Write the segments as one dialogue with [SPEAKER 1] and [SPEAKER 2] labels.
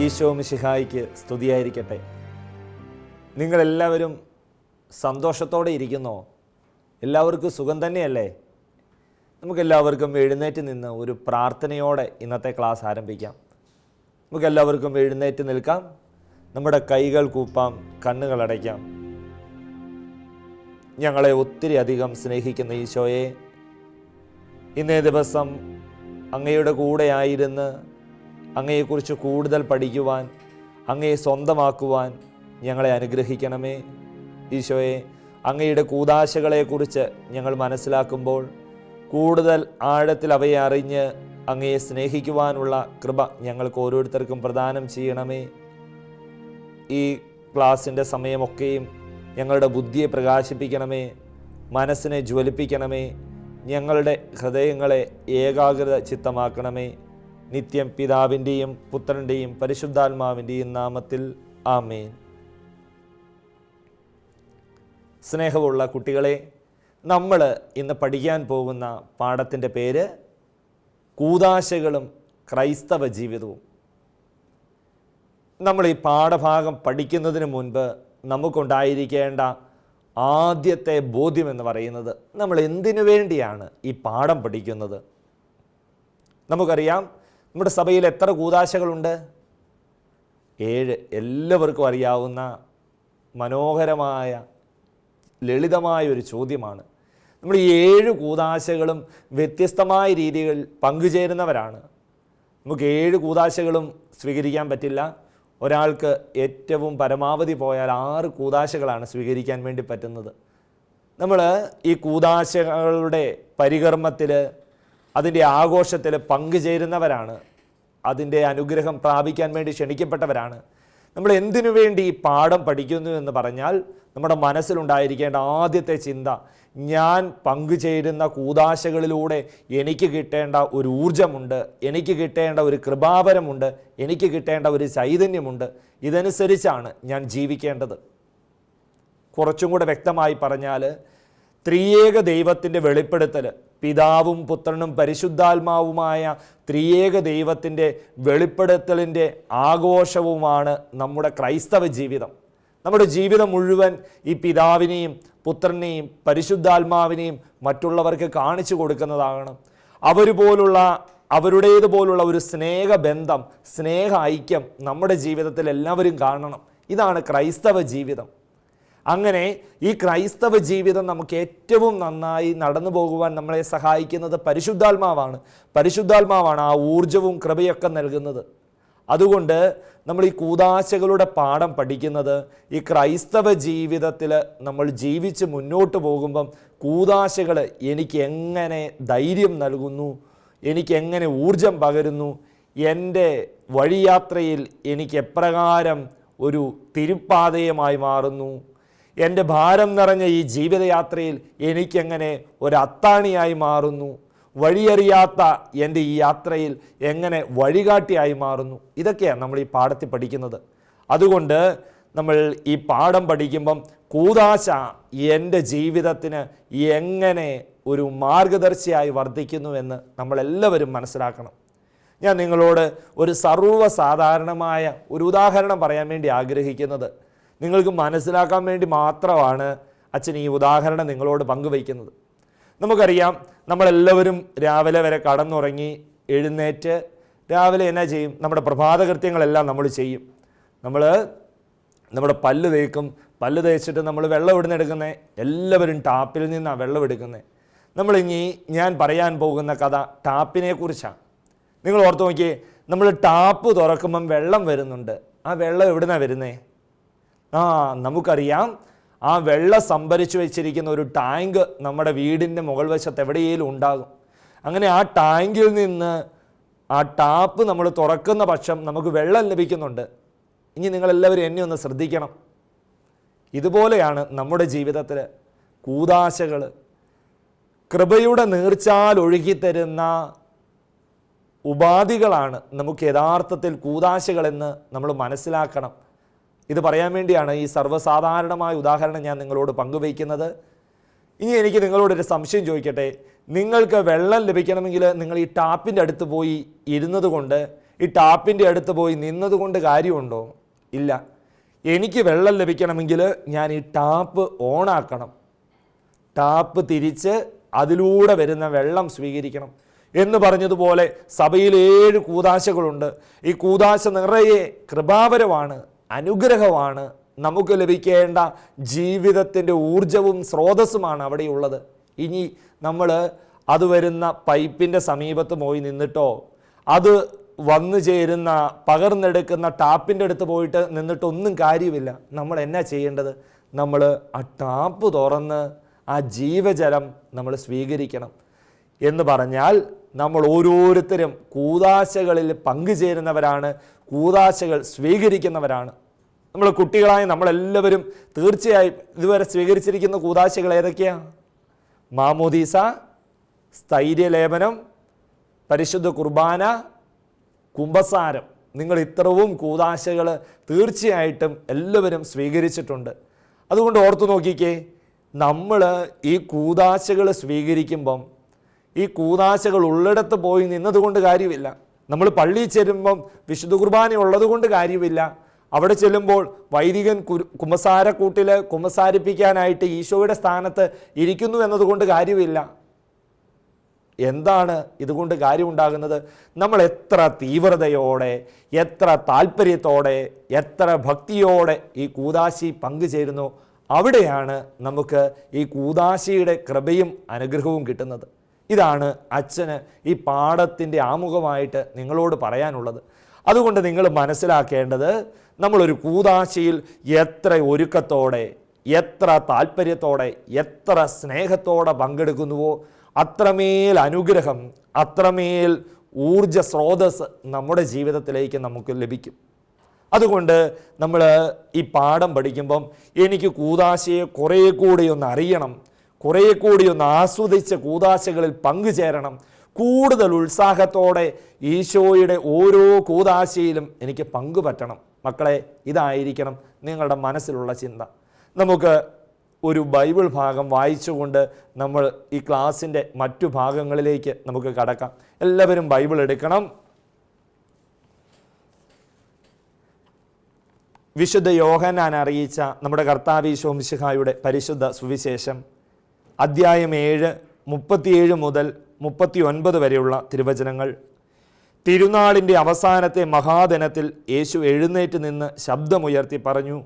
[SPEAKER 1] ഈശോ മിശിഹായിക്ക് സ്തുതിയായിരിക്കട്ടെ. നിങ്ങളെല്ലാവരും സന്തോഷത്തോടെ ഇരിക്കുന്നോ? എല്ലാവർക്കും സുഖം തന്നെയല്ലേ? നമുക്കെല്ലാവർക്കും എഴുന്നേറ്റ് നിന്ന് ഒരു പ്രാർത്ഥനയോടെ ഇന്നത്തെ ക്ലാസ് ആരംഭിക്കാം. നമുക്കെല്ലാവർക്കും എഴുന്നേറ്റ് നിൽക്കാം. നമ്മുടെ കൈകൾ കൂപ്പാം കണ്ണുകൾ അടയ്ക്കാം. ഞങ്ങളെ ഒത്തിരി അധികം സ്നേഹിക്കുന്ന ഈശോയെ ഇന്നേ ദിവസം അങ്ങയുടെ കൂടെ കൂടെയായിരുന്ന് അങ്ങയെക്കുറിച്ച് കൂടുതൽ പഠിക്കുവാൻ അങ്ങയെ സ്വന്തമാക്കുവാൻ ഞങ്ങളെ അനുഗ്രഹിക്കണമേ. ഈശോയെ അങ്ങയുടെ കൂതാശകളെക്കുറിച്ച് ഞങ്ങൾ മനസ്സിലാക്കുമ്പോൾ കൂടുതൽ ആഴത്തിൽ അവയെ അറിഞ്ഞ് അങ്ങയെ സ്നേഹിക്കുവാനുള്ള കൃപ ഞങ്ങൾക്ക് ഓരോരുത്തർക്കും പ്രദാനം ചെയ്യണമേ. ഈ ക്ലാസ്സിന്റെ സമയമൊക്കെയും ഞങ്ങളുടെ ബുദ്ധിയെ പ്രകാശിപ്പിക്കണമേ മനസ്സിനെ ജ്വലിപ്പിക്കണമേ ഞങ്ങളുടെ ഹൃദയങ്ങളെ ഏകാഗ്രത ചിത്തമാക്കണമേ. നിത്യം പിതാവിന്റെയും പുത്രന്റെയും പരിശുദ്ധാത്മാവിന്റെയും നാമത്തിൽ ആമേൻ. സ്നേഹമുള്ള കുട്ടികളെ നമ്മൾ ഇന്ന് പഠിക്കാൻ പോകുന്ന പാഠത്തിന്റെ പേര് കൂതാശകളും ക്രൈസ്തവ ജീവിതവും. നമ്മൾ ഈ പാഠഭാഗം പഠിക്കുന്നതിന് മുൻപ് നമുക്കുണ്ടായിരിക്കേണ്ട ആദ്യത്തെ ബോധ്യം എന്ന് പറയുന്നത് നമ്മൾ എന്തിനു വേണ്ടിയാണ് ഈ പാഠം പഠിക്കുന്നത്? നമുക്കറിയാം നമ്മുടെ സഭയിൽ എത്ര കൂതാശകളുണ്ട്? ഏഴ്. എല്ലാവർക്കും അറിയാവുന്ന മനോഹരമായ ലളിതമായ ഒരു ചോദ്യമാണ്. നമ്മൾ ഈ ഏഴ് കൂതാശകളും വ്യത്യസ്തമായ രീതികളിൽ പങ്കുചേരുന്നവരാണ്. നമുക്ക് ഏഴ് കൂതാശകളും സ്വീകരിക്കാൻ പറ്റില്ല. ഒരാൾക്ക് ഏറ്റവും പരമാവധി പോയാൽ ആറ് കൂതാശകളാണ് സ്വീകരിക്കാൻ വേണ്ടി പറ്റുന്നത്. നമ്മൾ ഈ കൂതാശകളുടെ പരികർമ്മത്തിൽ അതിന്റെ ആഘോഷത്തിൽ പങ്കുചേരുന്നവരാണ്. അതിന്റെ അനുഗ്രഹം പ്രാപിക്കാൻ വേണ്ടി ക്ഷണിക്കപ്പെട്ടവരാണ്. നമ്മൾ എന്തിനു വേണ്ടി ഈ പാഠം പഠിക്കുന്നു എന്ന് പറഞ്ഞാൽ നമ്മുടെ മനസ്സിലുണ്ടായിരിക്കേണ്ട ആദ്യത്തെ ചിന്ത ഞാൻ പങ്കുചേരുന്ന കൂതാശകളിലൂടെ എനിക്ക് കിട്ടേണ്ട ഒരു ഊർജമുണ്ട് എനിക്ക് കിട്ടേണ്ട ഒരു കൃപാവരമുണ്ട് എനിക്ക് കിട്ടേണ്ട ഒരു ചൈതന്യമുണ്ട്. ഇതനുസരിച്ചാണ് ഞാൻ ജീവിക്കേണ്ടത്. കുറച്ചും കൂടെ വ്യക്തമായി പറഞ്ഞാൽ ത്രിയേക ദൈവത്തിന്റെ വെളിപ്പെടുത്തൽ പിതാവും പുത്രനും പരിശുദ്ധാത്മാവുമായ ത്രിയേക ദൈവത്തിന്റെ വെളിപ്പെടുത്തലിന്റെ ആഘോഷവുമാണ് നമ്മുടെ ക്രൈസ്തവ ജീവിതം. നമ്മുടെ ജീവിതം മുഴുവൻ ഈ പിതാവിനെയും പുത്രനെയും പരിശുദ്ധാത്മാവിനെയും മറ്റുള്ളവർക്ക് കാണിച്ചു കൊടുക്കുന്നതാകണം അവർ പോലുള്ള അവരുടേതുപോലുള്ള ഒരു സ്നേഹബന്ധം സ്നേഹ ഐക്യം നമ്മുടെ ജീവിതത്തിൽ എല്ലാവരും കാണണം. ഇതാണ് ക്രൈസ്തവ ജീവിതം. അങ്ങനെ ഈ ക്രൈസ്തവ ജീവിതം നമുക്ക് ഏറ്റവും നന്നായി നടന്നു പോകുവാൻ നമ്മളെ സഹായിക്കുന്നത് പരിശുദ്ധാത്മാവാണ്. പരിശുദ്ധാത്മാവാണ് ആ ഊർജവും കൃപയൊക്കെ നൽകുന്നത്. അതുകൊണ്ട് നമ്മൾ ഈ കൂതാശകളുടെ പാഠം പഠിക്കുന്നത് ഈ ക്രൈസ്തവ ജീവിതത്തിൽ നമ്മൾ ജീവിച്ച് മുന്നോട്ട് പോകുമ്പം കൂതാശകൾ എനിക്ക് എങ്ങനെ ധൈര്യം നൽകുന്നു? എനിക്ക് എങ്ങനെ ഊർജം പകരുന്നു? എന്റെ വഴിയാത്രയിൽ എനിക്ക് എപ്രകാരം ഒരു തിരുപ്പാതയമായി മാറുന്നു? എന്റെ ഭാരം നിറഞ്ഞ ഈ ജീവിതയാത്രയിൽ എനിക്കെങ്ങനെ ഒരു അത്താണിയായി മാറുന്നു? വഴിയറിയാത്ത എന്റെ ഈ യാത്രയിൽ എങ്ങനെ വഴികാട്ടിയായി മാറുന്നു? ഇതൊക്കെയാണ് നമ്മൾ ഈ പാഠത്തിൽ പഠിക്കുന്നത്. അതുകൊണ്ട് നമ്മൾ ഈ പാഠം പഠിക്കുമ്പം കൂതാശ എന്റെ ജീവിതത്തിന് എങ്ങനെ ഒരു മാർഗദർശിയായി വർദ്ധിക്കുന്നുവെന്ന് നമ്മളെല്ലാവരും മനസ്സിലാക്കണം. ഞാൻ നിങ്ങളോട് ഒരു സർവസാധാരണമായ ഒരു ഉദാഹരണം പറയാൻ വേണ്ടി ആഗ്രഹിക്കുന്നത്. നിങ്ങൾക്ക് മനസ്സിലാക്കാൻ വേണ്ടി മാത്രമാണ് അച്ഛൻ ഈ ഉദാഹരണം നിങ്ങളോട് പങ്കുവയ്ക്കുന്നത്. നമുക്കറിയാം നമ്മളെല്ലാവരും രാവിലെ വരെ കടന്നുറങ്ങി എഴുന്നേറ്റ് രാവിലെ എന്നാ ചെയ്യും? നമ്മുടെ പ്രഭാത കൃത്യങ്ങളെല്ലാം നമ്മൾ ചെയ്യും. നമ്മൾ നമ്മുടെ പല്ല് തേക്കും. പല്ല് തേച്ചിട്ട് നമ്മൾ വെള്ളം ഇവിടുന്ന് എടുക്കുന്നത് എല്ലാവരും ടാപ്പിൽ നിന്നാണ് വെള്ളം എടുക്കുന്നത് നമ്മളിനി ഞാൻ പറയാൻ പോകുന്ന കഥ ടാപ്പിനെ കുറിച്ചാണ് നിങ്ങൾ ഓർത്ത് നോക്കിയേ നമ്മൾ ടാപ്പ് തുറക്കുമ്പം വെള്ളം വരുന്നുണ്ട്. ആ വെള്ളം എവിടുന്നാണ് വരുന്നേ? ആ നമുക്കറിയാം. ആ വെള്ളം സംഭരിച്ചു വെച്ചിരിക്കുന്ന ഒരു ടാങ്ക് നമ്മുടെ വീടിന്റെ മുകൾ വശത്ത് എവിടെയെങ്കിലും ഉണ്ടാകും. അങ്ങനെ ആ ടാങ്കിൽ നിന്ന് ആ ടാപ്പ് നമ്മൾ തുറക്കുന്ന പക്ഷം നമുക്ക് വെള്ളം ലഭിക്കുന്നുണ്ട്. ഇനി നിങ്ങളെല്ലാവരും എന്നെ ഒന്ന് ശ്രദ്ധിക്കണം. ഇതുപോലെയാണ് നമ്മുടെ ജീവിതത്തിൽ കൂതാശകൾ കൃപയുടെ നീർച്ചാൽ ഒഴുകിത്തരുന്ന ഉപാധികളാണ് നമുക്ക് യഥാർത്ഥത്തിൽ കൂതാശകളെന്ന് നമ്മൾ മനസ്സിലാക്കണം. ഇത് പറയാൻ വേണ്ടിയാണ് ഈ സർവസാധാരണമായ ഉദാഹരണം ഞാൻ നിങ്ങളോട് പങ്കുവയ്ക്കുന്നത്. ഇനി എനിക്ക് നിങ്ങളോടൊരു സംശയം ചോദിക്കട്ടെ. നിങ്ങൾക്ക് വെള്ളം ലഭിക്കണമെങ്കിൽ നിങ്ങൾ ഈ ടാപ്പിന്റെ അടുത്ത് പോയി ഇരുന്നത് കൊണ്ട് ഈ ടാപ്പിന്റെ അടുത്ത് പോയി നിന്നതുകൊണ്ട് കാര്യമുണ്ടോ? ഇല്ല. എനിക്ക് വെള്ളം ലഭിക്കണമെങ്കിൽ ഞാൻ ഈ ടാപ്പ് ഓണാക്കണം. ടാപ്പ് തിരിച്ച് അതിലൂടെ വരുന്ന വെള്ളം സ്വീകരിക്കണം എന്ന് പറഞ്ഞതുപോലെ സഭയിൽ ഏഴ് കൂതാശകളുണ്ട്. ഈ കൂതാശ നിറയെ കൃപാവരമാണ്. അനുഗ്രഹമാണ് നമുക്ക് ലഭിക്കേണ്ട ജീവിതത്തിന്റെ ഊർജവും സ്രോതസ്സുമാണ് അവിടെയുള്ളത്. ഇനി നമ്മൾ അത് വരുന്ന പൈപ്പിന്റെ സമീപത്ത് പോയി നിന്നിട്ടോ അത് വന്നു ചേരുന്ന പകർന്നെടുക്കുന്ന ടാപ്പിന്റെ അടുത്ത് പോയിട്ട് നിന്നിട്ടൊന്നും കാര്യമില്ല. നമ്മൾ എന്നാ ചെയ്യേണ്ടത്? നമ്മൾ ആ ടാപ്പ് തുറന്ന് ആ ജീവജലം നമ്മൾ സ്വീകരിക്കണം. എന്ന് പറഞ്ഞാൽ നമ്മൾ ഓരോരുത്തരും കൂതാശകളിൽ പങ്കുചേരുന്നവരാണ് കൂതാശകൾ സ്വീകരിക്കുന്നവരാണ്. നമ്മൾ കുട്ടികളായ നമ്മളെല്ലാവരും തീർച്ചയായും ഇതുവരെ സ്വീകരിച്ചിരിക്കുന്ന കൂതാശകൾ ഏതൊക്കെയാണ് മാമോദീസ സ്ഥൈര്യലേപനം പരിശുദ്ധ കുർബാന കുംഭസാരം. നിങ്ങൾ ഇത്രവും കൂതാശകൾ തീർച്ചയായിട്ടും എല്ലാവരും സ്വീകരിച്ചിട്ടുണ്ട്. അതുകൊണ്ട് ഓർത്തു നോക്കിക്കേ നമ്മൾ ഈ കൂതാശകൾ സ്വീകരിക്കുമ്പം ഈ കൂതാശകൾ ഉള്ളിടത്ത് പോയി നിന്നതുകൊണ്ട് കാര്യമില്ല. നമ്മൾ പള്ളിയിൽ ചേരുമ്പം വിശുദ്ധ കുർബാന ഉള്ളതുകൊണ്ട് കാര്യമില്ല. അവിടെ ചെല്ലുമ്പോൾ വൈദികൻ കുമസാരക്കൂട്ടിൽ കുമസാരിപ്പിക്കാനായിട്ട് ഈശോയുടെ സ്ഥാനത്ത് ഇരിക്കുന്നു എന്നതുകൊണ്ട് കാര്യമില്ല. എന്താണ് ഇതുകൊണ്ട് കാര്യമുണ്ടാകുന്നത്? നമ്മൾ എത്ര തീവ്രതയോടെ എത്ര താല്പര്യത്തോടെ എത്ര ഭക്തിയോടെ ഈ കൂതാശി പങ്കുചേരുന്നു? അവിടെയാണ് നമുക്ക് ഈ കൂതാശിയുടെ കൃപയും അനുഗ്രഹവും കിട്ടുന്നത്. ഇതാണ് അച്ഛന് ഈ പാഠത്തിന്റെ ആമുഖമായിട്ട് നിങ്ങളോട് പറയാനുള്ളത്. അതുകൊണ്ട് നിങ്ങൾ മനസ്സിലാക്കേണ്ടത് നമ്മളൊരു കൂതാശയിൽ എത്ര ഒരുക്കത്തോടെ എത്ര താല്പര്യത്തോടെ എത്ര സ്നേഹത്തോടെ പങ്കെടുക്കുന്നുവോ അത്രമേൽ അനുഗ്രഹം അത്രമേൽ ഊർജ സ്രോതസ് നമ്മുടെ ജീവിതത്തിലേക്ക് നമുക്ക് ലഭിക്കും. അതുകൊണ്ട് നമ്മൾ ഈ പാഠം പഠിക്കുമ്പം എനിക്ക് കൂതാശയെ കുറേ കൂടി ഒന്ന് അറിയണം കുറേ കൂടി ഒന്ന് ആസ്വദിച്ച് കൂതാശകളിൽ പങ്കുചേരണം കൂടുതൽ ഉത്സാഹത്തോടെ ഈശോയുടെ ഓരോ കൂതാശയിലും എനിക്ക് പങ്കുപറ്റണം. മക്കളെ ഇതായിരിക്കണം നിങ്ങളുടെ മനസ്സിലുള്ള ചിന്ത. നമുക്ക് ഒരു ബൈബിൾ ഭാഗം വായിച്ചുകൊണ്ട് നമ്മൾ ഈ ക്ലാസ്സിന്റെ മറ്റു ഭാഗങ്ങളിലേക്ക് നമുക്ക് കടക്കാം. എല്ലാവരും ബൈബിൾ എടുക്കണം. വിശുദ്ധ യോഹനാൻ അറിയിച്ച നമ്മുടെ കർത്താവീശോ മിശിഹായുടെ പരിശുദ്ധ സുവിശേഷം അദ്ധ്യായം ഏഴ് മുപ്പത്തിയേഴ് മുതൽ മുപ്പത്തി ഒൻപത് വരെയുള്ള തിരുവചനങ്ങൾ. തിരുനാളിന്റെ അവസാനത്തെ മഹാദിനത്തിൽ യേശു എഴുന്നേറ്റ് നിന്ന് ശബ്ദമുയർത്തി പറഞ്ഞു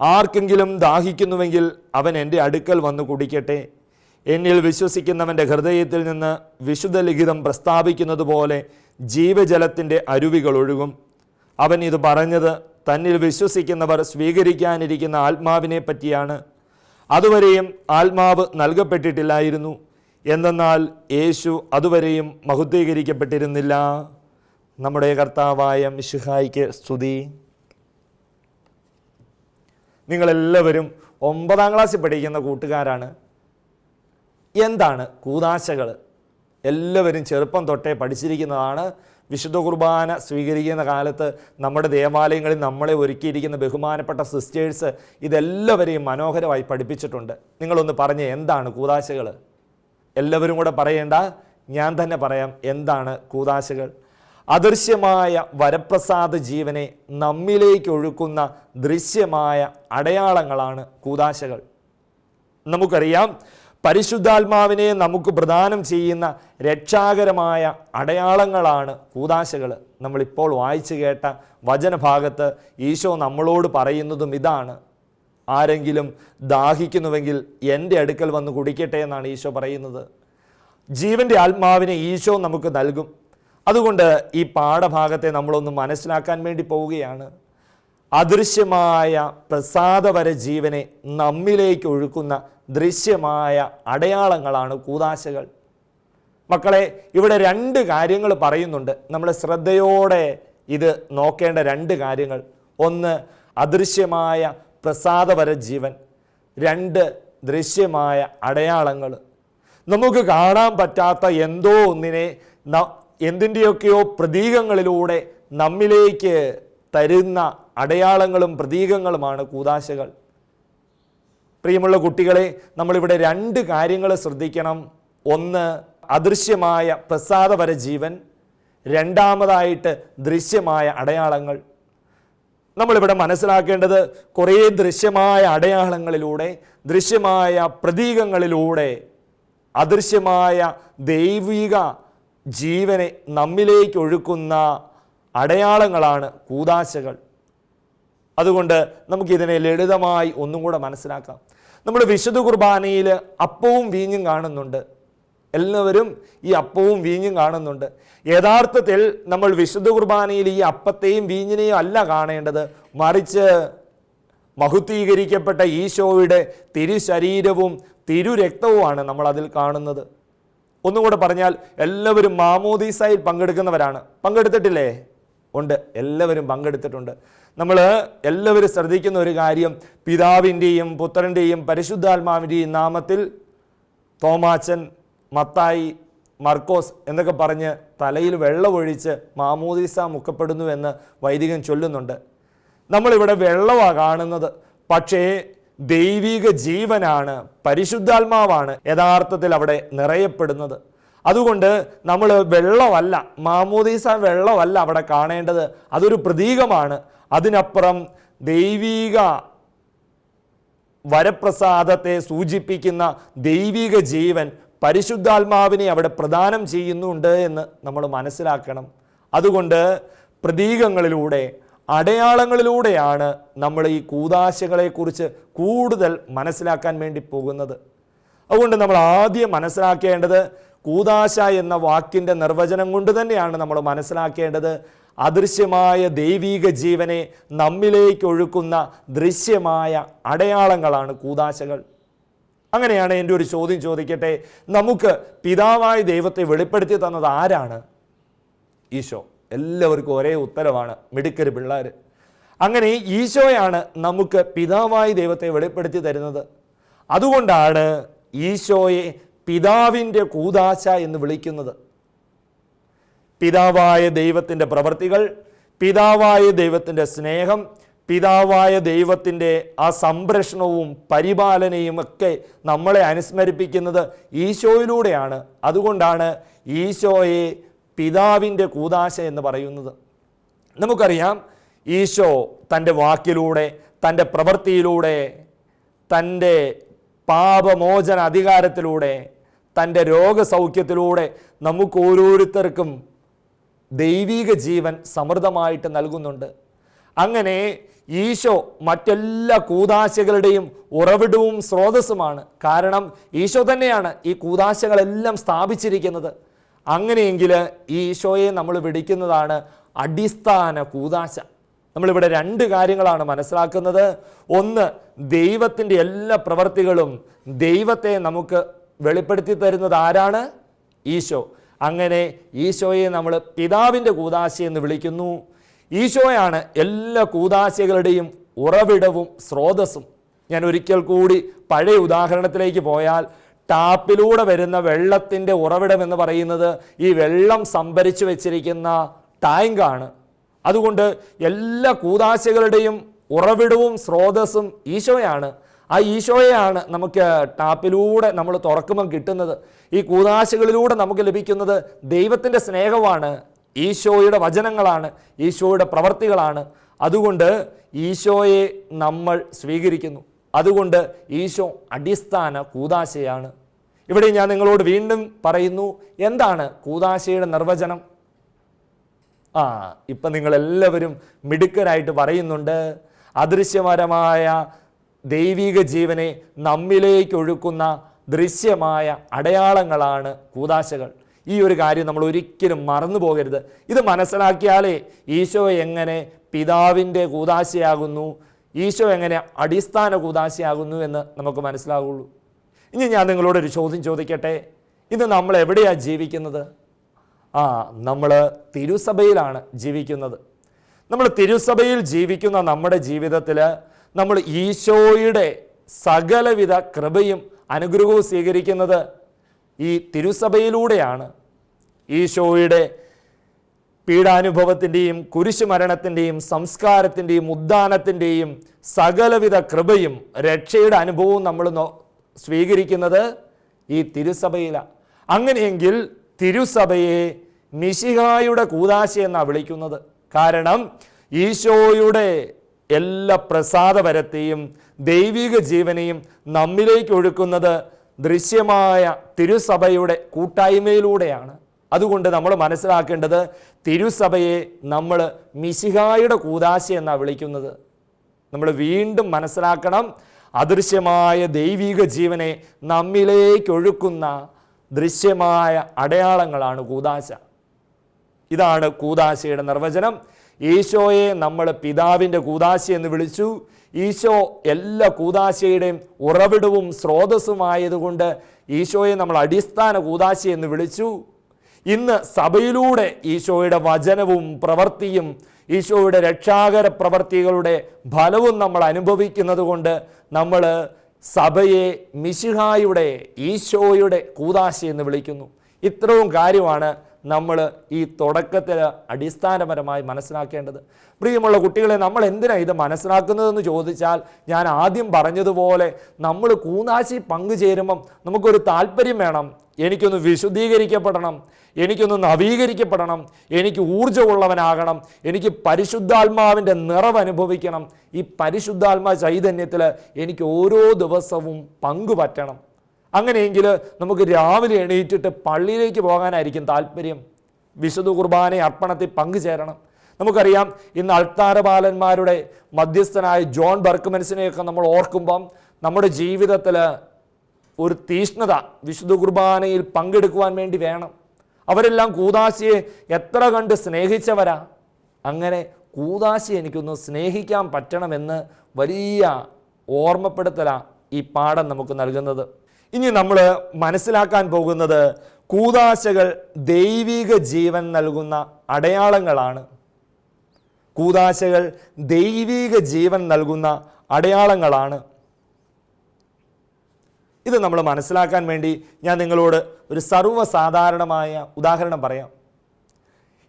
[SPEAKER 1] ആർക്കെങ്കിലും ദാഹിക്കുന്നുവെങ്കിൽ അവൻ എന്റെ അടുക്കൽ വന്ന് കുടിക്കട്ടെ. എന്നിൽ വിശ്വസിക്കുന്നവന്റെ ഹൃദയത്തിൽ നിന്ന് വിശുദ്ധ ലിഖിതം പ്രസ്താവിക്കുന്നത് പോലെ ജീവജലത്തിന്റെ അരുവികൾ ഒഴുകും. അവൻ ഇത് പറഞ്ഞത് തന്നിൽ വിശ്വസിക്കുന്നവർ സ്വീകരിക്കാനിരിക്കുന്ന ആത്മാവിനെ പറ്റിയാണ്. അതുവരെയും ആത്മാവ് നൽകപ്പെട്ടിട്ടില്ലായിരുന്നു. എന്തെന്നാൽ യേശു അതുവരെയും മഹുദ്ധീകരിക്കപ്പെട്ടിരുന്നില്ല നമ്മുടെ കർത്താവായ മിശുഹായിക്ക് സ്തുതി. നിങ്ങളെല്ലാവരും ഒമ്പതാം ക്ലാസ്സിൽ പഠിക്കുന്ന കൂട്ടുകാരാണ്. എന്താണ് കൂതാശകൾ? എല്ലാവരും ചെറുപ്പം തൊട്ടേ പഠിച്ചിരിക്കുന്നതാണ്. വിശുദ്ധ കുർബാന സ്വീകരിക്കുന്ന കാലത്ത് നമ്മുടെ ദേവാലയങ്ങളിൽ നമ്മളെ ഒരുക്കിയിരിക്കുന്ന ബഹുമാനപ്പെട്ട സിസ്റ്റേഴ്സ് ഇതെല്ലാവരെയും മനോഹരമായി പഠിപ്പിച്ചിട്ടുണ്ട്. നിങ്ങളൊന്ന് പറഞ്ഞ് എന്താണ് കൂതാശകൾ? എല്ലാവരും കൂടെ പറയേണ്ട ഞാൻ തന്നെ പറയാം എന്താണ് കൂതാശകൾ. അദൃശ്യമായ വരപ്രസാദ ജീവനെ നമ്മിലേക്ക് ഒഴുക്കുന്ന ദൃശ്യമായ അടയാളങ്ങളാണ് കൂതാശകൾ. നമുക്കറിയാം പരിശുദ്ധാത്മാവിനെ നമുക്ക് പ്രദാനം ചെയ്യുന്ന രക്ഷാകരമായ അടയാളങ്ങളാണ് കൂതാശകൾ നമ്മളിപ്പോൾ വായിച്ചു കേട്ട വചനഭാഗത്ത് ഈശോ നമ്മളോട് പറയുന്നതും ഇതാണ്. ആരെങ്കിലും ദാഹിക്കുന്നുവെങ്കിൽ എന്റെ അടുക്കൽ വന്ന് കുടിക്കട്ടെ എന്നാണ് ഈശോ പറയുന്നത്. ജീവന്റെ ആത്മാവിനെ ഈശോ നമുക്ക് നൽകും. അതുകൊണ്ട് ഈ പാഠഭാഗത്തെ നമ്മളൊന്ന് മനസ്സിലാക്കാൻ വേണ്ടി പോവുകയാണ്. അദൃശ്യമായ പ്രസാദവര ജീവനെ നമ്മിലേക്ക് ഒഴുക്കുന്ന ദൃശ്യമായ അടയാളങ്ങളാണ് കൂതാശകൾ. മക്കളെ ഇവിടെ രണ്ട് കാര്യങ്ങൾ പറയുന്നുണ്ട്. നമ്മൾ ശ്രദ്ധയോടെ ഇത് നോക്കേണ്ട രണ്ട് കാര്യങ്ങൾ. ഒന്ന് അദൃശ്യമായ പ്രസാദവര ജീവൻ. രണ്ട് ദൃശ്യമായ അടയാളങ്ങൾ. നമുക്ക് കാണാൻ പറ്റാത്ത എന്തോ ഒന്നിനെ എന്തിന്റെയൊക്കെയോ പ്രതീകങ്ങളിലൂടെ നമ്മിലേക്ക് തരുന്ന അടയാളങ്ങളും പ്രതീകങ്ങളുമാണ് കൂതാശകൾ പ്രിയമുള്ള കുട്ടികളെ നമ്മളിവിടെ രണ്ട് കാര്യങ്ങൾ ശ്രദ്ധിക്കണം. ഒന്ന് അദൃശ്യമായ പ്രസാദപര ജീവൻ. രണ്ടാമതായിട്ട് ദൃശ്യമായ അടയാളങ്ങൾ. നമ്മളിവിടെ മനസ്സിലാക്കേണ്ടത് കുറേ ദൃശ്യമായ അടയാളങ്ങളിലൂടെ ദൃശ്യമായ പ്രതീകങ്ങളിലൂടെ അദൃശ്യമായ ദൈവിക ജീവനെ നമ്മിലേക്ക് ഒഴുക്കുന്ന അടയാളങ്ങളാണ് കൂതാശകൾ. അതുകൊണ്ട് നമുക്കിതിനെ ലളിതമായി ഒന്നും കൂടെ മനസ്സിലാക്കാം. നമ്മൾ വിശുദ്ധ കുർബാനയിൽ അപ്പവും വീഞ്ഞും കാണുന്നുണ്ട്. എല്ലാവരും ഈ അപ്പവും വീഞ്ഞും കാണുന്നുണ്ട്. യഥാർത്ഥത്തിൽ നമ്മൾ വിശുദ്ധ കുർബാനയിൽ ഈ അപ്പത്തെയും വീഞ്ഞിനെയും അല്ല കാണേണ്ടത്. മറിച്ച് മഹുദ്ധീകരിക്കപ്പെട്ട ഈശോയുടെ തിരുശരീരവും തിരുരക്തവുമാണ് നമ്മൾ അതിൽ കാണുന്നത്. ഒന്നുകൂടെ പറഞ്ഞാൽ എല്ലാവരും മാമോദീസായി പങ്കെടുക്കുന്നവരാണ്. പങ്കെടുത്തിട്ടില്ലേ? ഉണ്ട്. എല്ലാവരും പങ്കെടുത്തിട്ടുണ്ട്. നമ്മൾ എല്ലാവരും ശ്രദ്ധിക്കുന്ന ഒരു കാര്യം പിതാവിന്റെയും പുത്രന്റെയും പരിശുദ്ധാത്മാവിന്റെയും നാമത്തിൽ തോമാച്ചൻ മത്തായി മർക്കോസ് എന്നൊക്കെ പറഞ്ഞ് തലയിൽ വെള്ളമൊഴിച്ച് മാമോദീസ മുക്കപ്പെടുന്നു എന്ന് വൈദികൻ ചൊല്ലുന്നുണ്ട്. നമ്മളിവിടെ വെള്ളമാണ് കാണുന്നത്. പക്ഷേ ദൈവിക ജീവനാണ് പരിശുദ്ധാത്മാവാണ് യഥാർത്ഥത്തിൽ അവിടെ നിറയപ്പെടുന്നത്. അതുകൊണ്ട് നമ്മൾ വെള്ളമല്ല മാമോദീസ വെള്ളമല്ല അവിടെ കാണേണ്ടത്. അതൊരു പ്രതീകമാണ്. അതിനപ്പുറം ദൈവിക വരപ്രസാദത്തെ സൂചിപ്പിക്കുന്ന ദൈവിക ജീവൻ പരിശുദ്ധാത്മാവിനെ അവിടെ പ്രദാനം ചെയ്യുന്നുണ്ട് എന്ന് നമ്മൾ മനസ്സിലാക്കണം. അതുകൊണ്ട് പ്രതീകങ്ങളിലൂടെ അടയാളങ്ങളിലൂടെയാണ് നമ്മൾ ഈ കൂതാശകളെക്കുറിച്ച് കൂടുതൽ മനസ്സിലാക്കാൻ വേണ്ടി പോകുന്നത്. അതുകൊണ്ട് നമ്മൾ ആദ്യം മനസ്സിലാക്കേണ്ടത് കൂതാശ എന്ന വാക്കിന്റെ നിർവചനം കൊണ്ട് തന്നെയാണ് നമ്മൾ മനസ്സിലാക്കേണ്ടത്. അദൃശ്യമായ ദൈവീക ജീവനെ നമ്മിലേക്ക് ഒഴുക്കുന്ന ദൃശ്യമായ അടയാളങ്ങളാണ് കൂതാശകൾ അങ്ങനെയാണ് എന്റെ ഒരു ചോദ്യം ചോദിക്കട്ടെ. നമുക്ക് പിതാവായ ദൈവത്തെ വെളിപ്പെടുത്തി തന്നത് ആരാണ്? ഈശോ. എല്ലാവർക്കും ഒരേ ഉത്തരമാണ് മിടുക്കര് പിള്ളേർ. അങ്ങനെ ഈശോയാണ് നമുക്ക് പിതാവായി ദൈവത്തെ വെളിപ്പെടുത്തി തരുന്നത്. അതുകൊണ്ടാണ് ഈശോയെ പിതാവിന്റെ കൂതാശ എന്ന് വിളിക്കുന്നത്. പിതാവായ ദൈവത്തിന്റെ പ്രവർത്തികൾ പിതാവായ ദൈവത്തിന്റെ സ്നേഹം പിതാവായ ദൈവത്തിന്റെ ആ സംരക്ഷണവും പരിപാലനയും ഒക്കെ നമ്മളെ അനുസ്മരിപ്പിക്കുന്നത് ഈശോയിലൂടെയാണ്. അതുകൊണ്ടാണ് ഈശോയെ പിതാവിന്റെ കൂതാശ എന്ന് പറയുന്നത്. നമുക്കറിയാം ഈശോ തന്റെ വാക്കിലൂടെ തന്റെ പ്രവൃത്തിയിലൂടെ തന്റെ പാപമോചന അധികാരത്തിലൂടെ തന്റെ രോഗസൗഖ്യത്തിലൂടെ നമുക്ക് ഓരോരുത്തർക്കും ദൈവിക ജീവൻ സമൃദ്ധമായിട്ട് നൽകുന്നുണ്ട്. അങ്ങനെ ഈശോ മറ്റെല്ലാ കൂതാശകളുടെയും ഉറവിടവും സ്രോതസ്സുമാണ്. കാരണം ഈശോ തന്നെയാണ് ഈ കൂതാശകളെല്ലാം സ്ഥാപിച്ചിരിക്കുന്നത്. അങ്ങനെയെങ്കിൽ ഈശോയെ നമ്മൾ വിളിക്കുന്നതാണ് അടിസ്ഥാന കൂതാശ. നമ്മളിവിടെ രണ്ട് കാര്യങ്ങളാണ് മനസ്സിലാക്കുന്നത്. ഒന്ന് ദൈവത്തിന്റെ എല്ലാ പ്രവർത്തികളും ദൈവത്തെ നമുക്ക് വെളിപ്പെടുത്തി തരുന്നത് ആരാണ്? ഈശോ. അങ്ങനെ ഈശോയെ നമ്മൾ പിതാവിന്റെ കൂതാശ എന്ന് വിളിക്കുന്നു. ഈശോയാണ് എല്ലാ കൂതാശകളുടെയും ഉറവിടവും സ്രോതസ്സും. ഞാൻ ഒരിക്കൽ കൂടി പഴയ ഉദാഹരണത്തിലേക്ക് പോയാൽ ടാപ്പിലൂടെ വരുന്ന വെള്ളത്തിന്റെ ഉറവിടം എന്ന് പറയുന്നത് ഈ വെള്ളം സംഭരിച്ചു വെച്ചിരിക്കുന്ന ടാങ്കാണ്. അതുകൊണ്ട് എല്ലാ കൂതാശകളുടെയും ഉറവിടവും സ്രോതസ്സും ഈശോയാണ്. ആ ഈശോയെയാണ് നമുക്ക് ടാപ്പിലൂടെ നമ്മൾ തുറക്കുമ്പം കിട്ടുന്നത്. ഈ കൂതാശകളിലൂടെ നമുക്ക് ലഭിക്കുന്നത് ദൈവത്തിന്റെ സ്നേഹമാണ് ഈശോയുടെ വചനങ്ങളാണ് ഈശോയുടെ പ്രവർത്തികളാണ്. അതുകൊണ്ട് ഈശോയെ നമ്മൾ സ്വീകരിക്കുന്നു. അതുകൊണ്ട് ഈശോ അടിസ്ഥാന കൂതാശയാണ്. ഇവിടെ ഞാൻ നിങ്ങളോട് വീണ്ടും പറയുന്നു എന്താണ് കൂതാശയുടെ നിർവചനം? ആ ഇപ്പം നിങ്ങളെല്ലാവരും മിടുക്കരായിട്ട് പറയുന്നുണ്ട് അദൃശ്യപരമായ ദൈവിക ജീവനെ നമ്മിലേക്ക് ഒഴുക്കുന്ന ദൃശ്യമായ അടയാളങ്ങളാണ് കൂതാശകൾ. ഈ ഒരു കാര്യം നമ്മൾ ഒരിക്കലും മറന്നു പോകരുത്. ഇത് മനസ്സിലാക്കിയാലേ ഈശോ എങ്ങനെ പിതാവിന്റെ കൂതാശയാകുന്നു ഈശോ എങ്ങനെ അടിസ്ഥാന കൂതാശയാകുന്നു എന്ന് നമുക്ക് മനസ്സിലാകുള്ളൂ ഇനി ഞാൻ നിങ്ങളോടൊരു ചോദ്യം ചോദിക്കട്ടെ? ഇന്ന് നമ്മൾ എവിടെയാണ് ജീവിക്കുന്നത്? ആ നമ്മൾ തിരുസഭയിലാണ് ജീവിക്കുന്നത്. നമ്മൾ തിരുസഭയിൽ ജീവിക്കുന്ന നമ്മുടെ ജീവിതത്തിൽ നമ്മൾ ഈശോയുടെ സകലവിധ കൃപയും അനുഗ്രഹവും സ്വീകരിക്കുന്നത് ഈ തിരുസഭയിലൂടെയാണ്. ഈശോയുടെ പീഡാനുഭവത്തിന്റെയും കുരിശുമരണത്തിന്റെയും സംസ്കാരത്തിന്റെയും ഉദ്ധാനത്തിന്റെയും സകലവിധ കൃപയും രക്ഷയുടെ അനുഭവവും നമ്മൾ സ്വീകരിക്കുന്നത് ഈ തിരുസഭയിലാണ് അങ്ങനെയെങ്കിൽ തിരുസഭയെ മിശിഹായുടെ കൂതാശ എന്നാണ് വിളിക്കുന്നത്. കാരണം ഈശോയുടെ എല്ലാ പ്രസാദപരത്തെയും ദൈവിക ജീവനെയും നമ്മിലേക്ക് ഒഴുക്കുന്നത് ദൃശ്യമായ തിരുസഭയുടെ കൂട്ടായ്മയിലൂടെയാണ്. അതുകൊണ്ട് നമ്മൾ മനസ്സിലാക്കേണ്ടത് തിരുസഭയെ നമ്മൾ മിശിഹായുടെ കൂതാശ എന്നാണ് വിളിക്കുന്നത്. നമ്മൾ വീണ്ടും മനസ്സിലാക്കണം അദൃശ്യമായ ദൈവിക ജീവനെ നമ്മിലേക്കൊഴുക്കുന്ന ദൃശ്യമായ അടയാളങ്ങളാണ് കൂതാശ. ഇതാണ് കൂതാശയുടെ നിർവചനം. ഈശോയെ നമ്മൾ പിതാവിന്റെ കൂതാശ എന്ന് വിളിച്ചു. ഈശോ എല്ലാ കൂതാശയുടെയും ഉറവിടവും സ്രോതസ്സുമായതുകൊണ്ട് ഈശോയെ നമ്മൾ അടിസ്ഥാന കൂതാശ എന്ന് വിളിച്ചു. ഇന്ന് സഭയിലൂടെ ഈശോയുടെ വചനവും പ്രവൃത്തിയും ഈശോയുടെ രക്ഷാകര പ്രവർത്തികളുടെ ഫലവും നമ്മൾ അനുഭവിക്കുന്നത് കൊണ്ട് നമ്മൾ സഭയെ മിശിഹായുടെ ഈശോയുടെ കൂതാശി എന്ന് വിളിക്കുന്നു. ഇത്രയും കാര്യമാണ് നമ്മൾ ഈ തുടക്കത്തിൽ അടിസ്ഥാനപരമായി മനസ്സിലാക്കേണ്ടത്. പ്രിയമുള്ള കുട്ടികളെ നമ്മൾ എന്തിനാണ് ഇത് മനസ്സിലാക്കുന്നതെന്ന് ചോദിച്ചാൽ ഞാൻ ആദ്യം പറഞ്ഞതുപോലെ നമ്മൾ കൂനാശി പങ്കുചേരുമ്പം നമുക്കൊരു താല്പര്യം വേണം. എനിക്കൊന്ന് വിശുദ്ധീകരിക്കപ്പെടണം. എനിക്കൊന്ന് നവീകരിക്കപ്പെടണം. എനിക്ക് ഊർജമുള്ളവനാകണം. എനിക്ക് പരിശുദ്ധാത്മാവിന്റെ നിറവ് അനുഭവിക്കണം ഈ പരിശുദ്ധാത്മാ ചൈതന്യത്തിൽ എനിക്ക് ഓരോ ദിവസവും പങ്കുപറ്റണം. അങ്ങനെയെങ്കിൽ നമുക്ക് രാവിലെ എണീറ്റിട്ട് പള്ളിയിലേക്ക് പോകാനായിരിക്കും താല്പര്യം. വിശുദ്ധ കുർബാന അർപ്പണത്തിൽ പങ്കുചേരണം. നമുക്കറിയാം ഇന്ന് അൾത്താരപാലന്മാരുടെ മധ്യസ്ഥനായ ജോൺ ബർക്കുമൻസിനെയൊക്കെ നമ്മൾ ഓർക്കുമ്പം നമ്മുടെ ജീവിതത്തിൽ ഒരു തീഷ്ണത വിശുദ്ധ കുർബാനയിൽ പങ്കെടുക്കുവാൻ വേണ്ടി വേണം. അവരെല്ലാം കൂതാശിയെ എത്ര കണ്ട് സ്നേഹിച്ചവരാ. അങ്ങനെ കൂതാശി എനിക്കൊന്ന് സ്നേഹിക്കാൻ പറ്റണമെന്ന് വലിയ ഓർമ്മപ്പെടുത്തലാണ് ഈ പാഠം നമുക്ക് നൽകുന്നത്. ഇനി നമ്മൾ മനസ്സിലാക്കാൻ പോകുന്നത് കൂതാശകൾ ദൈവിക ജീവൻ നൽകുന്ന അടയാളങ്ങളാണ്. കൂതാശകൾ ദൈവിക ജീവൻ നൽകുന്ന അടയാളങ്ങളാണ്. ഇത് നമ്മൾ മനസ്സിലാക്കാൻ വേണ്ടി ഞാൻ നിങ്ങളോട് ഒരു സർവസാധാരണമായ ഉദാഹരണം പറയാം.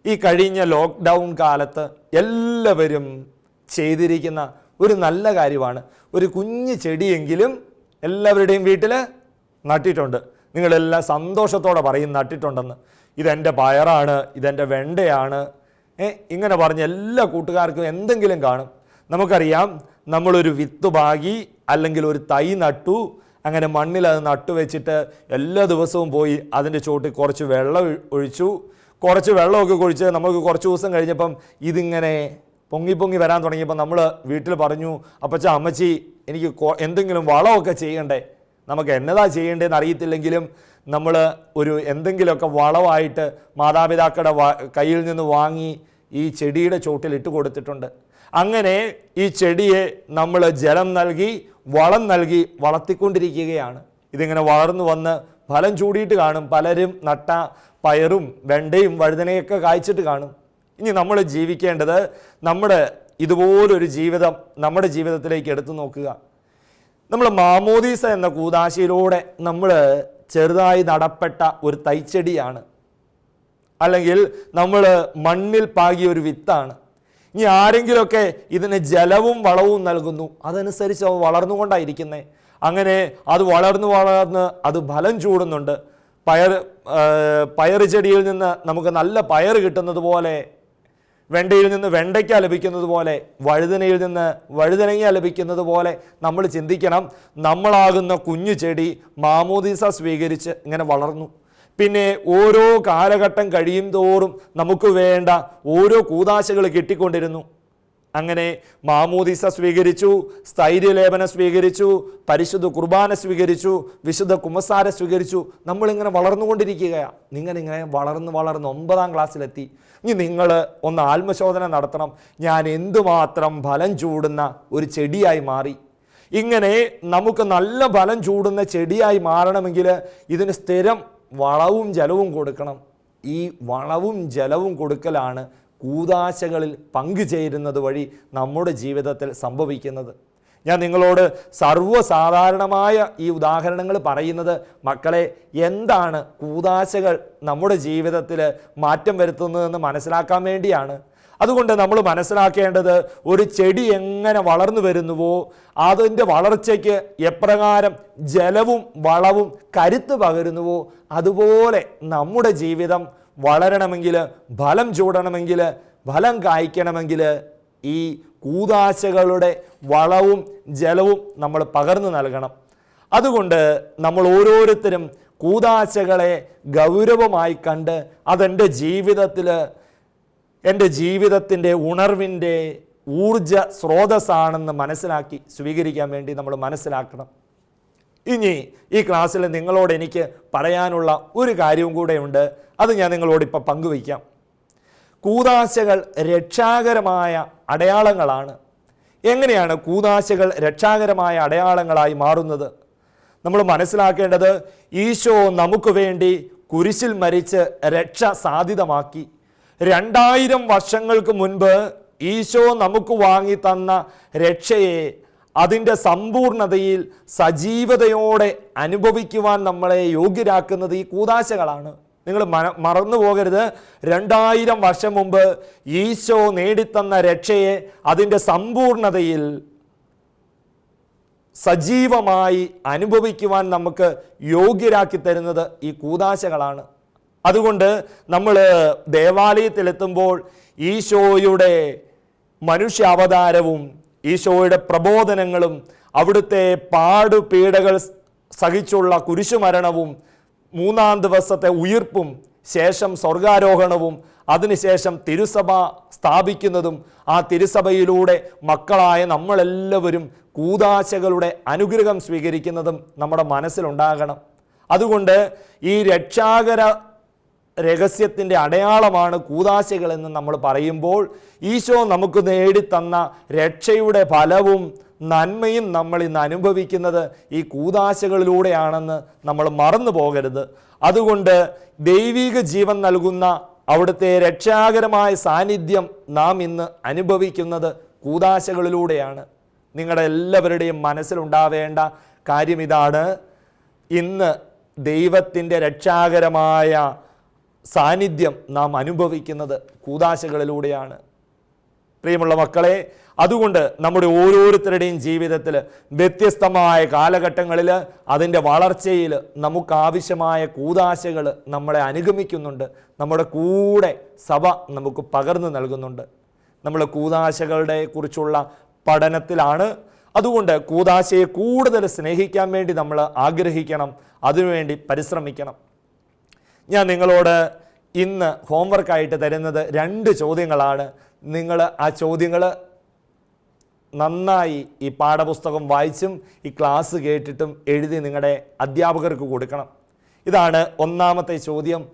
[SPEAKER 1] ഈ കഴിഞ്ഞ ലോക്ക്ഡൗൺ കാലത്ത് എല്ലാവരും ചെയ്തിരിക്കുന്ന ഒരു നല്ല കാര്യമാണ്. ഒരു കുഞ്ഞു ചെടിയെങ്കിലും എല്ലാവരുടെയും വീട്ടിൽ നട്ടിട്ടുണ്ട്. നിങ്ങളെല്ലാം സന്തോഷത്തോടെ പറയും നട്ടിട്ടുണ്ടെന്ന്. ഇതെന്റെ പയറാണ് ഇതെന്റെ വെണ്ടയാണ്. ഇങ്ങനെ പറഞ്ഞ് എല്ലാ കൂട്ടുകാർക്കും എന്തെങ്കിലും കാണും. നമുക്കറിയാം നമ്മളൊരു വിത്ത് പാകി അല്ലെങ്കിൽ ഒരു തൈ നട്ടു അങ്ങനെ മണ്ണിൽ അത് നട്ടുവെച്ചിട്ട് എല്ലാ ദിവസവും പോയി അതിന്റെ ചോട്ടിൽ കുറച്ച് വെള്ളം ഒഴിച്ചു. കുറച്ച് വെള്ളമൊക്കെ കുഴിച്ച് നമുക്ക് കുറച്ച് ദിവസം കഴിഞ്ഞപ്പം ഇതിങ്ങനെ പൊങ്ങി പൊങ്ങി വരാൻ തുടങ്ങിയപ്പോൾ നമ്മൾ വീട്ടിൽ പറഞ്ഞു അപ്പച്ച അമ്മച്ചി എനിക്ക് എന്തെങ്കിലും വളമൊക്കെ ചെയ്യണ്ടേ? നമുക്ക് എന്നതാ ചെയ്യേണ്ടതെന്ന് അറിയത്തില്ലെങ്കിലും നമ്മൾ ഒരു എന്തെങ്കിലുമൊക്കെ വളമായിട്ട് മാതാപിതാക്കളുടെ കയ്യിൽ നിന്ന് വാങ്ങി ഈ ചെടിയുടെ ചോട്ടിൽ ഇട്ട് കൊടുത്തിട്ടുണ്ട്. അങ്ങനെ ഈ ചെടിയെ നമ്മൾ ജലം നൽകി വളം നൽകി വളർത്തിക്കൊണ്ടിരിക്കുകയാണ്. ഇതിങ്ങനെ വളർന്നു വന്ന് ഫലം ചൂടിയിട്ട് കാണും. പലരും നട്ട പയറും വെണ്ടയും വഴുതനയൊക്കെ കായ്ച്ചിട്ട് കാണും. ഇനി നമ്മൾ ജീവിക്കേണ്ടത് നമ്മുടെ ഇതുപോലൊരു ജീവിതം നമ്മുടെ ജീവിതത്തിലേക്ക് എടുത്തു നോക്കുക. നമ്മൾ മാമോദീസ എന്ന കൂതാശയിലൂടെ നമ്മൾ ചെറുതായി നടപ്പെട്ട ഒരു തൈച്ചെടിയാണ്. അല്ലെങ്കിൽ നമ്മൾ മണ്ണിൽ പാകിയ ഒരു വിത്താണ്. ഇനി ആരെങ്കിലുമൊക്കെ ഇതിന് ജലവും വളവും നൽകുന്നു അതനുസരിച്ച് അവ വളർന്നുകൊണ്ടായിരിക്കുന്നത് അങ്ങനെ അത് വളർന്നു വളർന്ന് അത് ഫലം ചൂടുന്നുണ്ട്. പയർ പയർ ചെടിയിൽ നിന്ന് നമുക്ക് നല്ല പയർ കിട്ടുന്നത് പോലെ വെണ്ടയിൽ നിന്ന് വെണ്ടയ്ക്ക ലഭിക്കുന്നത് പോലെ വഴുതനയിൽ നിന്ന് വഴുതനങ്ങ ലഭിക്കുന്നത് പോലെ നമ്മൾ ചിന്തിക്കണം. നമ്മളാകുന്ന കുഞ്ഞു ചെടി മാമോദീസ സ്വീകരിച്ച് ഇങ്ങനെ വളർന്നു. പിന്നെ ഓരോ കാലഘട്ടം കഴിയും തോറും നമുക്ക് വേണ്ട ഓരോ കൂതാശകൾ കിട്ടിക്കൊണ്ടിരുന്നു. അങ്ങനെ മാമൂദീസ സ്വീകരിച്ചു സ്ഥൈര്യലേപനം സ്വീകരിച്ചു പരിശുദ്ധ കുർബാന സ്വീകരിച്ചു വിശുദ്ധ കുമ്പസാര സ്വീകരിച്ചു. നമ്മളിങ്ങനെ വളർന്നുകൊണ്ടിരിക്കുകയാണ് നിങ്ങൾ ഇങ്ങനെ വളർന്ന് വളർന്ന് ഒമ്പതാം ക്ലാസ്സിലെത്തി. ഇനി നിങ്ങൾ ഒന്ന് ആത്മശോധന നടത്തണം. ഞാൻ എന്തുമാത്രം ഫലം ചൂടുന്ന ഒരു ചെടിയായി മാറി. ഇങ്ങനെ നമുക്ക് നല്ല ഫലം ചൂടുന്ന ചെടിയായി മാറണമെങ്കിൽ ഇതിന് സ്ഥിരം വളവും ജലവും കൊടുക്കണം. ഈ വളവും ജലവും കൊടുക്കലാണ് കൂതാശകളിൽ പങ്കുചേരുന്നത് വഴി നമ്മുടെ ജീവിതത്തിൽ സംഭവിക്കുന്നത്. ഞാൻ നിങ്ങളോട് സർവസാധാരണമായ ഈ ഉദാഹരണങ്ങൾ പറയുന്നത് മക്കളെ എന്താണ് കൂതാശകൾ നമ്മുടെ ജീവിതത്തിൽ മാറ്റം വരുത്തുന്നതെന്ന് മനസ്സിലാക്കാൻ വേണ്ടിയാണ്. അതുകൊണ്ട് നമ്മൾ മനസ്സിലാക്കേണ്ടത് ഒരു ചെടി എങ്ങനെ വളർന്നു വരുന്നുവോ അതിന്റെ വളർച്ചയ്ക്ക് എപ്രകാരം ജലവും വളവും കരുത്ത് പകരുന്നുവോ അതുപോലെ നമ്മുടെ ജീവിതം വളരണമെങ്കിൽ ഫലം ചൂടണമെങ്കിൽ ഫലം കായ്ക്കണമെങ്കിൽ ഈ കൂതാശകളുടെ വളവും ജലവും നമ്മൾ പകർന്നു നൽകണം. അതുകൊണ്ട് നമ്മൾ ഓരോരുത്തരും കൂതാശകളെ ഗൗരവമായി കണ്ട് അതെന്റെ ജീവിതത്തിൽ എന്റെ ജീവിതത്തിന്റെ ഉണർവിന്റെ ഊർജ സ്രോതസ്സാണെന്ന് മനസ്സിലാക്കി സ്വീകരിക്കാൻ വേണ്ടി നമ്മൾ മനസ്സിലാക്കണം. ഇനി ഈ ക്ലാസ്സിൽ നിങ്ങളോട് എനിക്ക് പറയാനുള്ള ഒരു കാര്യവും കൂടെയുണ്ട്. അത് ഞാൻ നിങ്ങളോട് ഇപ്പോൾ പങ്കുവയ്ക്കാം. കൂതാശകൾ രക്ഷാകരമായ അടയാളങ്ങളാണ്. എങ്ങനെയാണ് കൂതാശകൾ രക്ഷാകരമായ അടയാളങ്ങളായി മാറുന്നത്? നമ്മൾ മനസ്സിലാക്കേണ്ടത് ഈശോ നമുക്ക് വേണ്ടി കുരിശിൽ മരിച്ച് രക്ഷ സാധ്യതമാക്കി രണ്ടായിരം വർഷങ്ങൾക്ക് മുൻപ് ഈശോ നമുക്ക് വാങ്ങി തന്ന രക്ഷയെ അതിന്റെ സമ്പൂർണതയിൽ സജീവതയോടെ അനുഭവിക്കുവാൻ നമ്മളെ യോഗ്യരാക്കുന്നത് ഈ കൂതാശകളാണ്. നിങ്ങൾ മറന്നു പോകരുത്. രണ്ടായിരം വർഷം മുമ്പ് ഈശോ നേടിത്തന്ന രക്ഷയെ അതിന്റെ സമ്പൂർണതയിൽ സജീവമായി അനുഭവിക്കുവാൻ നമുക്ക് യോഗ്യരാക്കി തരുന്നത് ഈ കൂതാശകളാണ്. അതുകൊണ്ട് നമ്മൾ ദേവാലയത്തിലെത്തുമ്പോൾ ഈശോയുടെ മനുഷ്യ അവതാരവും ഈശോയുടെ പ്രബോധനങ്ങളും അവിടുത്തെ പാടുപീഡകൾ സഹിച്ചുള്ള കുരിശുമരണവും മൂന്നാം ദിവസത്തെ ഉയിർപ്പും ശേഷം സ്വർഗാരോഹണവും അതിനുശേഷം തിരുസഭ സ്ഥാപിക്കുന്നതും ആ തിരുസഭയിലൂടെ മക്കളായ നമ്മളെല്ലാവരും കൂതാശകളുടെ അനുഗ്രഹം സ്വീകരിക്കുന്നതും നമ്മുടെ മനസ്സിലുണ്ടാകണം. അതുകൊണ്ട് ഈ രക്ഷാകര രഹസ്യത്തിന്റെ അടയാളമാണ് കൂതാശകളെന്ന് നമ്മൾ പറയുമ്പോൾ ഈശോ നമുക്ക് നേടിത്തന്ന രക്ഷയുടെ ഫലവും നന്മയും നമ്മൾ ഇന്ന് അനുഭവിക്കുന്നത് ഈ കൂതാശകളിലൂടെയാണെന്ന് നമ്മൾ മറന്നു പോകരുത്. അതുകൊണ്ട് ദൈവിക ജീവൻ നൽകുന്ന അവിടുത്തെ രക്ഷാകരമായ സാന്നിധ്യം നാം ഇന്ന് അനുഭവിക്കുന്നത് കൂതാശകളിലൂടെയാണ്. നിങ്ങളുടെ എല്ലാവരുടെയും മനസ്സിലുണ്ടാവേണ്ട കാര്യം ഇതാണ്. ഇന്ന് ദൈവത്തിന്റെ രക്ഷാകരമായ സാന്നിധ്യം നാം അനുഭവിക്കുന്നത് കൂതാശകളിലൂടെയാണ്. പ്രിയമുള്ള മക്കളെ അതുകൊണ്ട് നമ്മുടെ ഓരോരുത്തരുടെയും ജീവിതത്തിൽ വ്യത്യസ്തമായ കാലഘട്ടങ്ങളിൽ അതിന്റെ വളർച്ചയിൽ നമുക്കാവശ്യമായ കൂതാശകൾ നമ്മളെ അനുഗമിക്കുന്നുണ്ട്. നമ്മുടെ കൂടെ സഭ നമുക്ക് പകർന്നു നൽകുന്നുണ്ട്. നമ്മൾ കൂതാശകളുടെ കുറിച്ചുള്ള പഠനത്തിലാണ്. അതുകൊണ്ട് കൂതാശയെ കൂടുതൽ സ്നേഹിക്കാൻ വേണ്ടി നമ്മൾ ആഗ്രഹിക്കണം. അതിനുവേണ്ടി പരിശ്രമിക്കണം. ഞാൻ നിങ്ങളോട് ഇന്ന് ഹോംവർക്കായിട്ട് തരുന്നത് രണ്ട് ചോദ്യങ്ങളാണ്. നിങ്ങൾ ആ ചോദ്യങ്ങൾ നന്നായി ഈ പാഠപുസ്തകം വായിച്ചും ഈ ക്ലാസ് കേട്ടിട്ടും എഴുതി നിങ്ങളുടെ അധ്യാപകർക്ക് കൊടുക്കണം. ഇതാണ് ഒന്നാമത്തെ ചോദ്യം.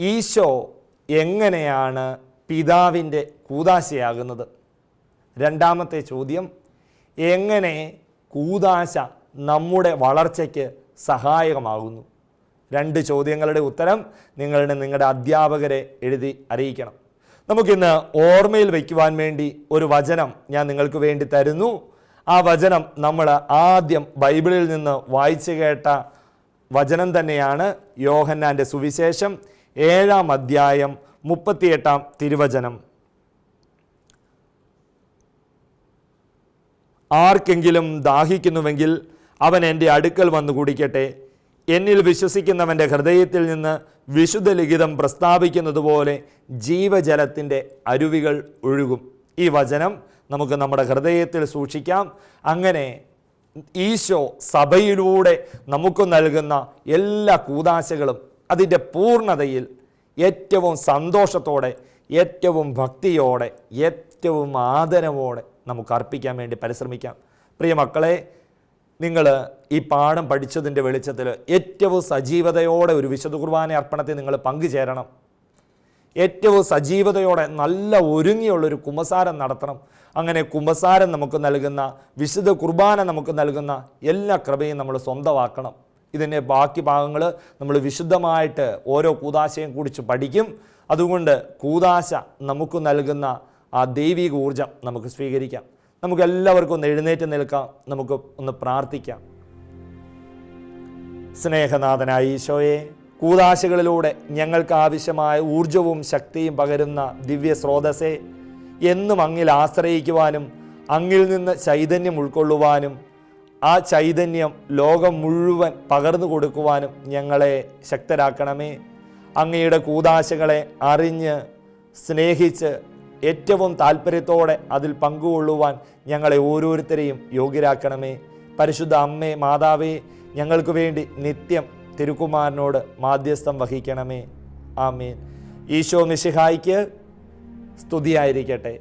[SPEAKER 1] ഈശോ എങ്ങനെയാണ് പിതാവിന്റെ കൂതാശയാകുന്നത്? രണ്ടാമത്തെ ചോദ്യം. എങ്ങനെ കൂതാശ നമ്മുടെ വളർച്ചയ്ക്ക് സഹായകമാകുന്നു? രണ്ട് ചോദ്യങ്ങളുടെ ഉത്തരം നിങ്ങളുടെ നിങ്ങളുടെ അധ്യാപകരെ എഴുതി അറിയിക്കണം. നമുക്കിന്ന് ഓർമ്മയിൽ വയ്ക്കുവാൻ വേണ്ടി ഒരു വചനം ഞാൻ നിങ്ങൾക്ക് വേണ്ടി തരുന്നു. ആ വചനം നമ്മൾ ആദ്യം ബൈബിളിൽ നിന്ന് വായിച്ചു കേട്ട വചനം തന്നെയാണ് യോഹന്നാന്റെ സുവിശേഷം ഏഴാം അധ്യായം മുപ്പത്തിയെട്ടാം തിരുവചനം. ആർക്കെങ്കിലും ദാഹിക്കുന്നുവെങ്കിൽ അവൻ എന്റെ അടുക്കൽ വന്നു കുടിക്കട്ടെ. എന്നിൽ വിശ്വസിക്കുന്നവന്റെ ഹൃദയത്തിൽ നിന്ന് വിശുദ്ധ ലിഖിതം പ്രസ്താവിക്കുന്നത് പോലെ ജീവജലത്തിന്റെ അരുവികൾ ഒഴുകും. ഈ വചനം നമുക്ക് നമ്മുടെ ഹൃദയത്തിൽ സൂക്ഷിക്കാം. അങ്ങനെ ഈശോ സഭയിലൂടെ നമുക്ക് നൽകുന്ന എല്ലാ കൂതാശകളും അതിന്റെ പൂർണതയിൽ ഏറ്റവും സന്തോഷത്തോടെ ഏറ്റവും ഭക്തിയോടെ ഏറ്റവും ആദരവോടെ നമുക്ക് അർപ്പിക്കാൻ വേണ്ടി പരിശ്രമിക്കാം. പ്രിയ മക്കളെ നിങ്ങൾ ഈ പാഠം പഠിച്ചതിന്റെ വെളിച്ചത്തിൽ ഏറ്റവും സജീവതയോടെ ഒരു വിശുദ്ധ കുർബാന അർപ്പണത്തിൽ നിങ്ങൾ പങ്കുചേരണം. ഏറ്റവും സജീവതയോടെ നല്ല ഒരുങ്ങിയുള്ളൊരു കുമ്പസാരം നടത്തണം. അങ്ങനെ കുമ്പസാരം നമുക്ക് നൽകുന്ന വിശുദ്ധ കുർബാന നമുക്ക് നൽകുന്ന എല്ലാ കൃപയും നമ്മൾ സ്വന്തമാക്കണം. ഇതിന്റെ ബാക്കി ഭാഗങ്ങൾ നമ്മൾ വിശുദ്ധമായിട്ട് ഓരോ കൂതാശയും കുറിച്ച് പഠിക്കും. അതുകൊണ്ട് കൂതാശ നമുക്ക് നൽകുന്ന ആ ദൈവിക ഊർജം നമുക്ക് സ്വീകരിക്കാം. നമുക്ക് എല്ലാവർക്കും ഒന്ന് എഴുന്നേറ്റ് നിൽക്കാം. നമുക്ക് ഒന്ന് പ്രാർത്ഥിക്കാം. സ്നേഹനാഥനായ ഈശോയെ കൂതാശകളിലൂടെ ഞങ്ങൾക്ക് ആവശ്യമായ ഊർജവും ശക്തിയും പകരുന്ന ദിവ്യ സ്രോതസ്സെ എന്നും അങ്ങിൽ ആശ്രയിക്കുവാനും അങ്ങിൽ നിന്ന് ചൈതന്യം ഉൾക്കൊള്ളുവാനും ആ ചൈതന്യം ലോകം മുഴുവൻ പകർന്നു കൊടുക്കുവാനും ഞങ്ങളെ ശക്തരാക്കണമേ. അങ്ങയുടെ കൂതാശകളെ അറിഞ്ഞ് സ്നേഹിച്ച് ഏറ്റവും താല്പര്യത്തോടെ അതിൽ പങ്കുകൊള്ളുവാൻ ഞങ്ങളെ ഓരോരുത്തരെയും യോഗ്യരാക്കണമേ. പരിശുദ്ധ അമ്മേ മാതാവേ ഞങ്ങൾക്ക് വേണ്ടി നിത്യം തിരുക്കുമാരനോട് മാധ്യസ്ഥം വഹിക്കണമേ. ആമീൻ. ഈശോ മിശിഹായിക്ക് സ്തുതിയായിരിക്കട്ടെ.